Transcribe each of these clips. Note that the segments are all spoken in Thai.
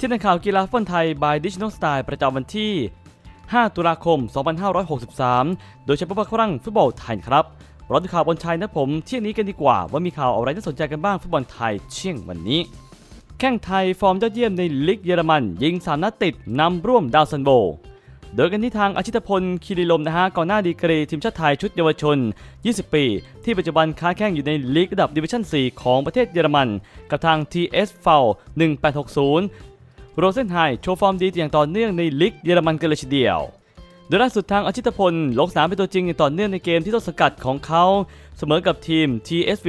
ที่ในข่าวกีฬาฟุตบอลไทย by Digital Style ประจำวันที่ 5 ตุลาคม 2563 โดยเฉพาะครั้งฟุตบอลไทยครับราดูข่าวบอลชายนะผม เที่ยงนี้กันดีกว่าว่ามีข่าวอะไรน่าสนใจกันบ้างฟุตบอลไทยเที่ยงวันนี้ แข้งไทยฟอร์มยอดเยี่ยมในลีกเยอรมัน ยิง3นัดติดนำร่วมดาวซันโบโดยกันที่ทางอาชิตพลคีรีลมนะฮะก่อนหน้าดีกรีทีมชาติไทยชุดเยาวชน 20 ปี ที่ปัจจุบันค้าแข่งอยู่ในลีกระดับดิวิชั่น 4 ของประเทศเยอรมัน กับทาง TS f o 1860 โรเซนไฮโชว์ฟอร์มดีอย่างต่อเนื่องในลีกเยอรมันกันเลยทีเดียวโดยล่าสุดทางอาชิตพลลงสนามเป็นตัวจริงอย่างต่อเนื่องในเกมที่ต้นสกัดของเขา เสมอกับทีม TSV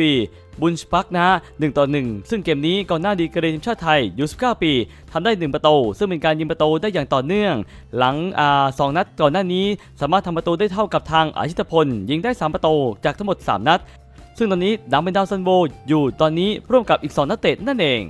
บุนชปักนะ1ต่อ 1 ซึ่งเกมนี้ก่อนหน้าดีกรีทีมชาติไทยอายุ19ปีทำได้ 1 ประตู ซึ่งเป็นการยิงประตูได้อย่างต่อเนื่อง หลังอ่าสนัดก่อนหน้านี้ สามารถทำประตูได้เท่ากับทางอาชิตพล ยิงได้ 3 ประตูจากทั้งหมด 3 นัด ซึ่งตอนนี้ดังเป็นดาวซันโบอยู่ตอนนี้ร่วมกับอีก 2 นักเตะนั่นเอง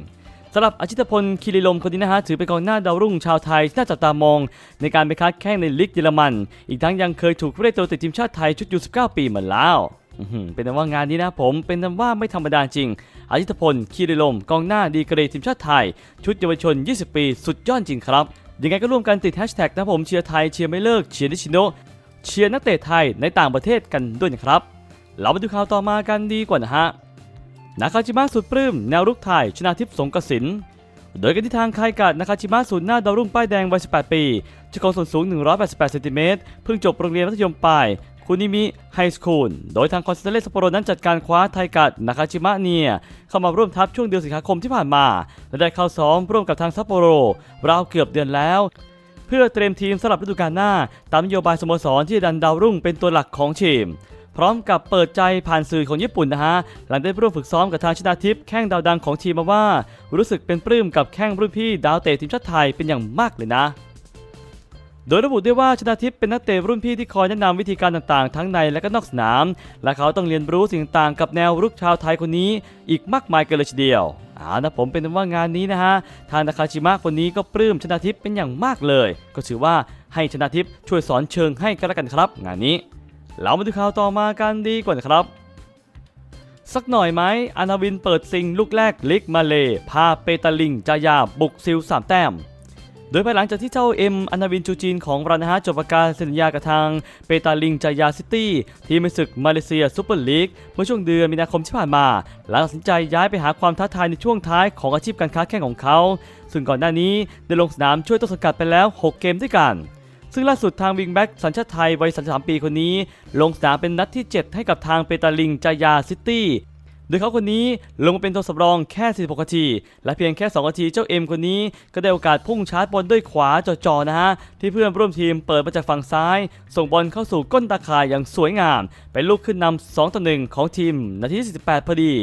ำหรับอาชิตพลคีรีลมคนนี้นะฮะถือเป็นกองหน้าดาวรุ่งชาวไทยที่น่าจับตามอง ในการไปค้าแข่งในลีกเยอรมัน อีกทั้งยังเคยถูกเรียกตัวติดทีมชาติไทยชุดยู19ปีมาแล้วอื้อหือเป็นแต่ว่างานนี้นะผมเป็นแต่ว่าไม่ธรรมดาจริง อาชิตพลคีรีลมกองหน้าดีกรีทีมชาติไทย ชุดเยาวชน 20 ปี สุดยอดจริงครับ ยังไงก็ร่วมกันติดแฮชแท็กนะผมเชียร์ไทยเชียร์ไม่เลิกเชียร์นิชิโนเชียร์นักเตะไทยในต่างประเทศกันด้วยนะครับ เรามาดูข่าวต่อมากันดีกว่านะฮะ นาคาจิมะสุดปลื้มแนวรุกไทยชนะทิพย์สงกสินโดยกันที่ทางไคกัดนาคาจิมะศูนหน้าดาวรุ่งป้ายแดงวัย 18 ปีเจ้าของส่วนสูง 188 เซนติเมตร เพิ่งจบโรงเรียนมัธยมปลายคุนิมิไฮสคูล โดยทางคอนเซเลสซัปโปโรนั้นจัดการคว้าไทกัดนาคาจิมะเนีย เข้ามาร่วมทัพช่วงเดือนสิงหาคมที่ผ่านมา และได้เข้าซ้อมร่วมกับทางซัปโปโรราวเกือบเดือนแล้ว เพื่อเตรียมทีมสำหรับฤดูกาลหน้า ตามนโยบายสโมสรที่ดันดาวรุ่งเป็นตัวหลักของทีม พร้อมกับเปิดใจผ่านสื่อของญี่ปุ่นนะฮะ หลังได้ร่วมฝึกซ้อมกับทางชนาทิพย์แข้งดาวดังของทีมมาว่า รู้สึกเป็นปลื้มกับแข้งรุ่นพี่ดาวเตะทีมชาติไทยเป็นอย่างมากเลยนะโดยระบุด้วยว่าชนาทิพย์เป็นนักเตะรุ่นพี่ที่คอยแนะนำวิธีการต่างๆ ทั้งในและก็นอกสนาม และเขาต้องเรียนรู้สิ่งต่างๆกับแนวรุกชาวไทยคนนี้ อีกมากมายกันเลยทีเดียวเอานะผมเป็นว่างานนี้นะฮะ ทางนาคาชิมะคนนี้ก็ปลื้มชนาทิพย์เป็นอย่างมากเลย ก็ถือว่าให้ชนาทิพย์ช่วยสอนเชิงให้กันแล้วกันครับ งานนี้ เรามาดูข่าวต่อมากันดีกว่านะครับ สักหน่อยไหมอานาวินเปิดซิงลูกแรกลิกมาเลพาเปตาลิงจายาบุกซิลสามแต้มโดยภายหลังจากที่เจ้าเอ็มอนาวินจูจีนของเรานะฮะจบประกาศสัญญากับทางเปตาลิงจายาซิตี้ทีมในศึกมาเลเซียซูเปอร์ลีกเมื่อช่วงเดือนมีนาคมที่ผ่านมา หลังตัดสินใจย้ายไปหาความท้าทายในช่วงท้ายของอาชีพการค้าแข่งของเขา ซึ่งก่อนหน้านี้ได้ลงสนามช่วยต้นสังกัดไปแล้ว 6 เกมด้วยกัน ซึ่งล่าสุดทางวิงแบ็กสัญชาติไทยวัย 33 ปีคนนี้ ลงสนามเป็นนัดที่ 7 ให้กับทางเปตาลิงจายาซิตี้โดยเขาคนนี้ลงมาเป็นตัวสำรองแค่ 46 นาที และเพียงแค่ 2 นาทีเจ้าเอ็มคนนี้ก็ได้โอกาสพุ่งชาร์จบอลด้วยขวาจ่อๆนะฮะ ที่เพื่อนร่วมทีมเปิดมาจากฝั่งซ้าย ส่งบอลเข้าสู่ก้นตาข่ายอย่างสวยงาม เป็นลูกขึ้นนำ2ต่อ1ของทีม นาทีที่48 พอดี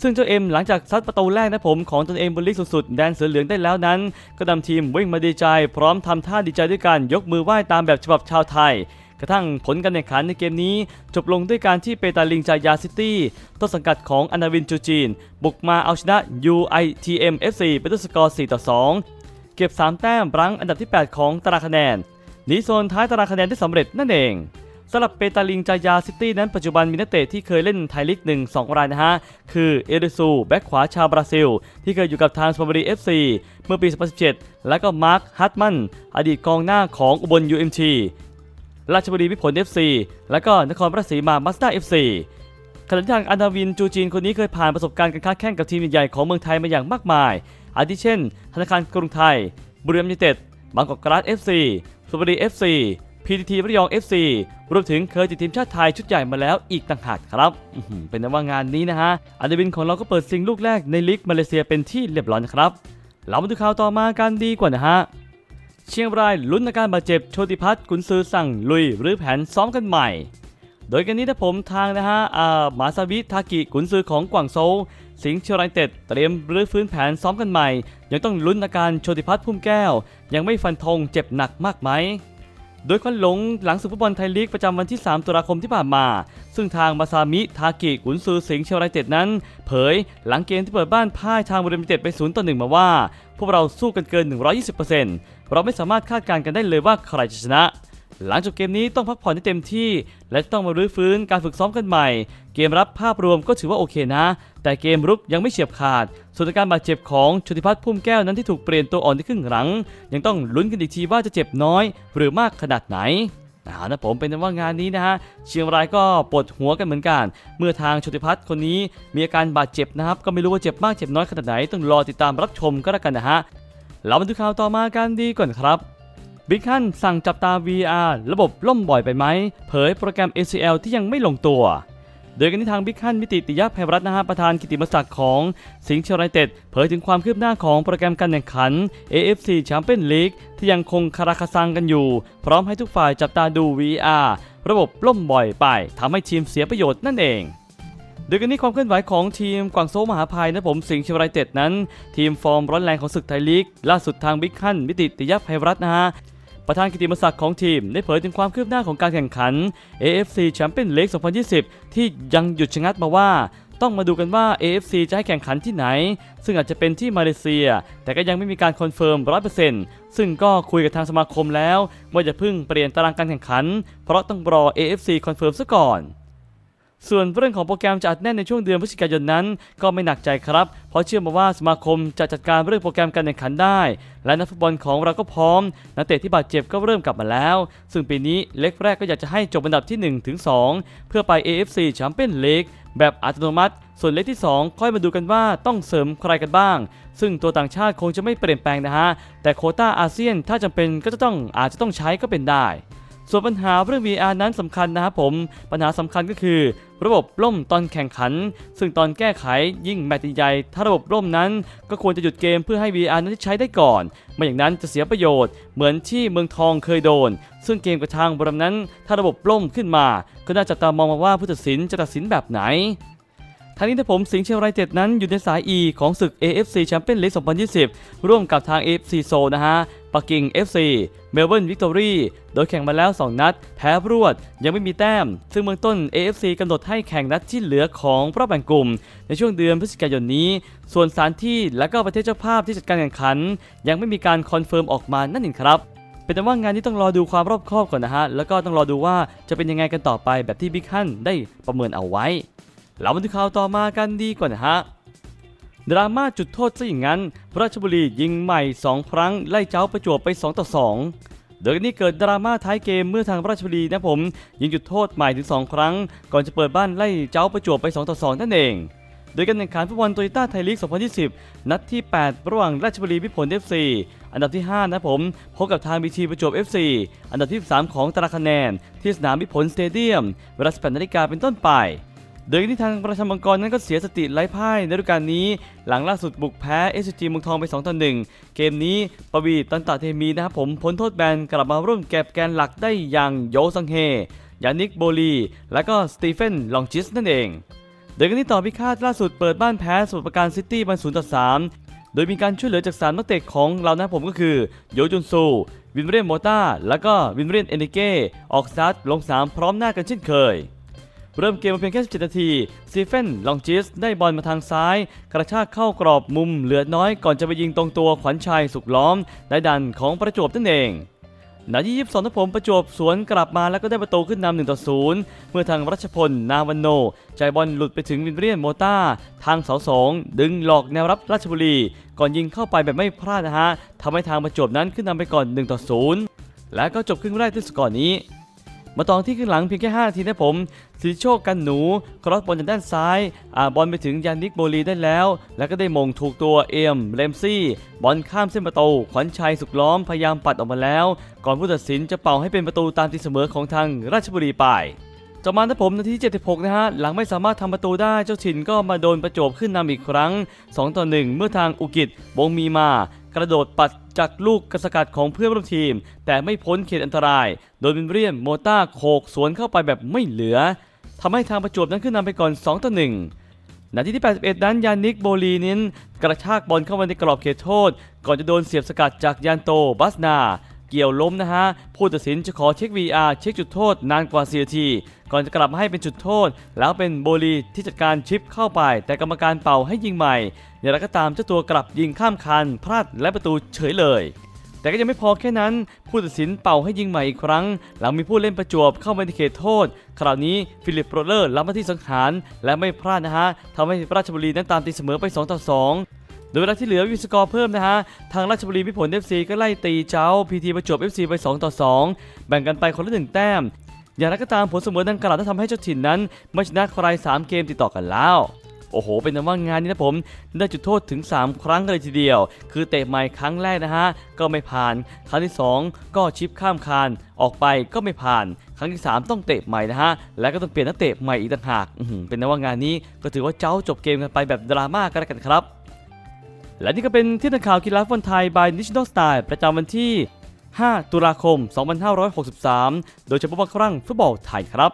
ซึ่งเจ้าเอ็มหลังจากซัดประตูแรกนะผมของตนเองบนลีกสุดๆแดนเสือเหลืองได้แล้วนั้น ก็นำทีมวิ่งมาดีใจ พร้อมทำท่าดีใจด้วยกันยกมือไหว้ตามแบบฉบับชาวไทยกระทั่งผลการแข่งขันในเกมนี้ จบลงด้วยการที่เปตาลิงจายาซิตี้ต้นสังกัดของอนาวินจูจีน บุกมาเอาชนะ UITM FC เป็นด้วยสกอร์ 4 ต่อ 2 เก็บ 3 แต้มรั้งอันดับที่ 8 ของตารางคะแนนหนีโซนท้ายตารางคะแนนได้สำเร็จนั่นเอง สำหรับเปตาลิงจายาซิตี้นั้นปัจจุบันมีนักเตะที่เคยเล่นไทยลีกหนึ่งสองรายนะฮะ คือเอริซู แบ็คขวาชาวบราซิล ที่เคยอยู่กับทางสปอร์บรีเอฟซีเมื่อปี 2017 แล้วก็มาร์คฮัตมัน อดีตกองหน้าของอุบล UMT ราชบุรีพิพล FC และก็นครราชสีมามาสด้า FC ขณะที่ทางอันดาวินจูจีนคนนี้เคยผ่านประสบการณ์การค้าแข่งกับทีมใหญ่ๆของเมืองไทยมาอย่างมากมาย อาทิเช่น ธนาคารกรุงไทย บุรีรัมย์ยูเต็ดบางกอกกราส FC สุพรรณบุรี FC PTT ระยอง FC รวมถึงเคยติดทีมชาติไทยชุดใหญ่มาแล้วอีกต่างหากครับ เป็นนว่างานนี้นะฮะอันดาวินของเราก็เปิดซิงลูกแรกในลีกมาเลเซียเป็นที่เรียบร้อยนะครับ เรามาดูข่าวต่อมากันดีกว่านะฮะเชียงรายลุ้นอาการบาดเจ็บโชติพัฒน์กุนซือสั่งลุยหรือแผนซ้อมกันใหม่ โดยกันนี้ถ้าผมทางนะฮะอ่ามาซาบิทากิกุนซือของกวางโซสิงห์เชียงรายเต็ดเตรียมรื้อฟื้นแผนซ้อมกันใหม่ ยังต้องลุ้นอาการโชติพัฒน์พุ่มแก้ว ยังไม่ฟันธงเจ็บหนักมากไหม โดยควันหลงหลังศึกฟุตบอลไทยลีกประจำวันที่ 3 ตุลาคมที่ผ่านมา ซึ่งทางมาซามิ ทากิกุนซือสิงห์เชียงรายเต็ดนั้น เผยหลังเกมที่เปิดบ้านพ่ายทางบุริมยูไนเต็ดไป 0 ต่อ 1 มาว่า พวกเราสู้กันเกิน 120%เราไม่สามารถคาดการณ์กันได้เลยว่าใครจะชนะ หลังจบเกมนี้ต้องพักผ่อนให้เต็มที่ และต้องมารื้อฟื้นการฝึกซ้อมกันใหม่ เกมรับภาพรวมก็ถือว่าโอเคนะ แต่เกมรุกยังไม่เฉียบขาด ส่วนการบาดเจ็บของชติพัฒน์พุ่มแก้วนั้นที่ถูกเปลี่ยนตัวอ่อนที่ครึ่งหลัง ยังต้องลุ้นกันอีกทีว่าจะเจ็บน้อย หรือมากขนาดไหนเอานะผมเป็นว่างานนี้นะฮะเชียงรายก็ปวดหัวกันเหมือนกัน เมื่อทางชติพัฒน์คนนี้มีอาการบาดเจ็บนะครับ ก็ไม่รู้ว่าเจ็บมากเจ็บน้อยขนาดไหนต้องรอติดตามรับชมก็แล้วกันนะฮะเรามาดูข่าวต่อมากันดีก่อนครับบิ๊กฮันสั่งจับตา VR ระบบล่มบ่อยไปไหม เผยโปรแกรม ACL ที่ยังไม่ลงตัว โดยกันที่ทางบิ๊กฮันมิติติยภัยรัตน์นะฮะประธานกิตติมศักดิ์ของสิงห์เชียงรายเต็ดเผยถึงความคืบหน้าของโปรแกรมการแข่งขัน AFC Champions League ที่ยังคงคาราคาซังกันอยู่ พร้อมให้ทุกฝ่ายจับตาดู VR ระบบล่มบ่อยไปทำให้ทีมเสียประโยชน์นั่นเองโดยกันนี้ความเคลื่อนไหวของทีมกวางโซมหาภัยนะผมสิงห์เชียงรายเต็ดนั้น ทีมฟอร์มร้อนแรงของศึกไทยลีก ล่าสุดทางบิ๊กฮันมิติติยภัยรัตน์นะฮะ ประธานกิติมศักดิ์ของทีม ได้เผยถึงความคืบหน้าของการแข่งขัน AFC Champions League 2020 ที่ยังหยุดชะงักมาว่า ต้องมาดูกันว่า AFC จะให้แข่งขันที่ไหน ซึ่งอาจจะเป็นที่มาเลเซีย แต่ก็ยังไม่มีการคอนเฟิร์ม 100%ซึ่งก็คุยกับทางสมาคมแล้ว ว่าจะพึ่งเปลี่ยนตารางการแข่งขัน เพราะต้องรอ AFC คอนเฟิร์มซะก่อน ส่วนเรื่องของโปรแกรมจะอัดแน่นในช่วงเดือนพฤศจิกายนนั้น ก็ไม่หนักใจครับ เพราะเชื่อมาว่าสมาคมจะจัดการเรื่องโปรแกรมการแข่งขันได้ และนักฟุตบอลของเราก็พร้อม นักเตะที่บาดเจ็บก็เริ่มกลับมาแล้ว ซึ่งปีนี้เล็กแรกก็อยากจะให้จบอันดับที่ 1 ถึง 2 เพื่อไป AFC Champions League แบบอัตโนมัติ ส่วนเล็กที่ 2 ค่อยมาดูกันว่าต้องเสริมใครกันบ้าง ซึ่งตัวต่างชาติคงจะไม่เปลี่ยนแปลงนะฮะแต่โคต้าอาเซียนถ้าจำเป็นก็จะต้องอาจจะต้องใช้ก็เป็นได้ ส่วนปัญหาเรื่อง VR นั้นสำคัญนะครับผม ปัญหาสำคัญก็คือ ระบบล่มตอนแข่งขัน ซึ่งตอนแก้ไขยิ่งแมตช์ใหญ่ถ้าระบบล่มนั้น ก็ควรจะหยุดเกมเพื่อให้ VR นั้นใช้ได้ก่อน ไม่อย่างนั้นจะเสียประโยชน์เหมือนที่เมืองทองเคยโดน ซึ่งเกมกระทางบรมนั้น ถ้าระบบล่มขึ้นมา ก็น่าจะตามองมาว่าผู้ตัดสินจะตัดสินแบบไหน ทางนี้ถ้าผมสิงห์เชียงรายเจ็ดนั้นอยู่ในสาย E ของศึก AFC Champions League 2020 ร่วมกับทาง AFC Seoul นะฮะปักกิ่ง FC เมลเบิร์นวิกตอรี่โดยแข่งมาแล้ว 2 นัด แพ้รวด ยังไม่มีแต้ม ซึ่งเบื้องต้น AFC กำหนดให้แข่งนัดที่เหลือของรอบแบ่งกลุ่ม ในช่วงเดือนพฤศจิกายนนี้ ส่วนสถานที่และก็ประเทศเจ้าภาพที่จัดการแข่งขัน ยังไม่มีการคอนเฟิร์มออกมานั่นเองครับเป็นแต่ว่างานนี้ต้องรอดูความรอบคอบก่อนนะฮะ แล้วก็ต้องรอดูว่าจะเป็นยังไงกันต่อไปแบบที่บิ๊กฮันได้ประเมินเอาไว้ เรามาดูข่าวต่อมากันดีกว่านะฮะดราม่าจุดโทษซะอย่างนั้น ราชบุรียิงใหม่ 2 ครั้ง ไล่เจ้าประจวบไป 2 ต่อ 2 โดยนี้เกิดดราม่าท้ายเกมเมื่อทางราชบุรีนะผม ยิงจุดโทษใหม่ถึง 2 ครั้ง ก่อนจะเปิดบ้านไล่เจ้าประจวบไป 2 ต่อ 2 นั่นเอง โดยการแข่งขันฟุตบอลโตโยต้าไทยลีก 2020 นัดที่ 8 ระหว่างราชบุรีพิพล FC อันดับที่ 5 นะผม พบกับทางบีทีประจวบ FC อันดับที่13ของตารางคะแนน ที่สนามพิพลสเตเดียมเวลา18นาฬิกาเป็นต้นไป โดยที่ทางประชามังกรนั้นก็เสียสติไร้พ่ายในฤดูกาลนี้ หลังล่าสุดบุกแพ้เอสจีเมืองทองไป2ต่อ1เกมนี้ปวีตันตะเทมีนะครับผมพ้นโทษแบนกลับมาร่วมแก็บแกนหลักได้อย่างโยซังเฮยานิกโบลี และก็สตีเฟนลองจิสนั่นเองโดยกันที่ต่อพิฆาตล่าสุดเปิดบ้านแพ้สมุทรปราการซิตี้บันศูนย์ต่อ3โดยมีการช่วยเหลือจากสามนักเตะของเรานะผมก็คือโยจุนซู วินเรียนโมต้า และก็วินเรียนเอเนเกออกสตาร์ทลงสามพร้อมหน้ากันเช่นเคย เริ่มเกมมาเพียงแค่ 17 นาทีซีเฟนลองจิสได้บอลมาทางซ้าย กระชากเข้ากรอบมุมเหลือน้อยก่อนจะไปยิงตรงตัวขวัญชัยสุกล้อมได้ดันของประจวบนั่นเองนาที22นะผมประจวบสวนกลับมาแล้วก็ได้ประตูขึ้นนำ1ต่อ0เมื่อทางรัชพล นาวันโนใจบอลหลุดไปถึงวินเรียนโมต้า ทางเสาสองดึงหลอกแนวรับราชบุรี ก่อนยิงเข้าไปแบบไม่พลาดนะฮะทำให้ทางประจวบนั้นขึ้นนำไปก่อน1ต่อ0และก็จบครึ่งแรกด้วยสกอร์นี้ มาตอนที่ครึ่งหลังเพียงแค่5นาทีนะผมสิโชคกันหนู ครอสบอลจากด้านซ้ายอาบอลไปถึงยานิกโบลีได้แล้ว แล้วก็ได้มงถูกตัวเอมเรมซี่ บอลข้ามเส้นประตูขวัญชัยสุกล้อมพยายามปัดออกมาแล้ว ก่อนผู้ตัดสินจะเป่าให้เป็นประตูตามตีเสมอของทางราชบุรีไปต่อมานะผมนาที 76 นะฮะ หลังไม่สามารถทำประตูได้เจ้าถิ่นก็มาโดนประจบขึ้นนำอีกครั้ง 2 ต่อ 1 เมื่อทางอุกิจวงมีมา กระโดดปัด จากลูกกระสกัดของเพื่อนร่วมทีม แต่ไม่พ้นเขตอันตราย โดยมินเรียมโมต้าโขกสวนเข้าไปแบบไม่เหลือทำให้ทางประจวบนั้นขึ้นนำไปก่อน 2 ต่อ 1 นาทีที่ 81 นั้นยานิกโบลีนินกระชากบอลเข้ามาในกรอบเขตโทษ ก่อนจะโดนเสียบสกัดจากยานโตบัสนา เกี่ยวล้มนะฮะ ผู้ตัดสินจะขอเช็ค VR เช็คจุดโทษนานกว่า4นาที ก่อนจะกลับมาให้เป็นจุดโทษ แล้วเป็นโบลีที่จัดการชิปเข้าไป แต่กรรมการเป่าให้ยิงใหม่ อย่างไรก็ตามเจ้าตัวกลับยิงข้ามคัน พลาดและประตูเฉยเลยแต่ก็ยังไม่พอแค่นั้น ผู้ตัดสินเป่าให้ยิงใหม่อีกครั้ง หลังมีผู้เล่นประจวบเข้ามาในเขตโทษ คราวนี้ฟิลิปโรเลอร์รับหน้าที่สังหาร และไม่พลาดนะฮะทำให้ราชบุรีนั้นตามตีเสมอไป2ต่อ2 โดยเวลาที่เหลือวิสกอร์เพิ่มนะฮะ ทางราชบุรีมิตรผล FC ก็ไล่ตีเจ้าพีทีประจวบ FC ไป 2 ต่อ 2 แบ่งกันไปคนละหนึ่งแต้ม อย่างไรก็ตามผลเสมอดังกล่าวได้ทำให้เจ้าถิ่นนั้นไม่ชนะใคร3 เกมติดต่อกันแล้วโอ้โห เป็นนั้นว่างานนี้นะผม ได้จุดโทษถึง 3 ครั้งเลยทีเดียว คือเตะใหม่ครั้งแรกนะฮะ ก็ไม่ผ่าน ครั้งที่ 2 ก็ชิปข้ามคาน ออกไปก็ไม่ผ่าน ครั้งที่ 3 ต้องเตะใหม่นะฮะ และก็ต้องเปลี่ยนนักเตะใหม่อีกต่างหากเป็นนั้นว่างานนี้ก็ถือว่าเจ้าจบเกมกันไปแบบดราม่ากันแล้วกันครับ และนี่ก็เป็นที่นักข่าวกีฬาฟุตบอลไทย by National Style ประจำวันที่ 5 ตุลาคม 2563 โดยเฉพาะครั้งฟุตบอลไทยครับ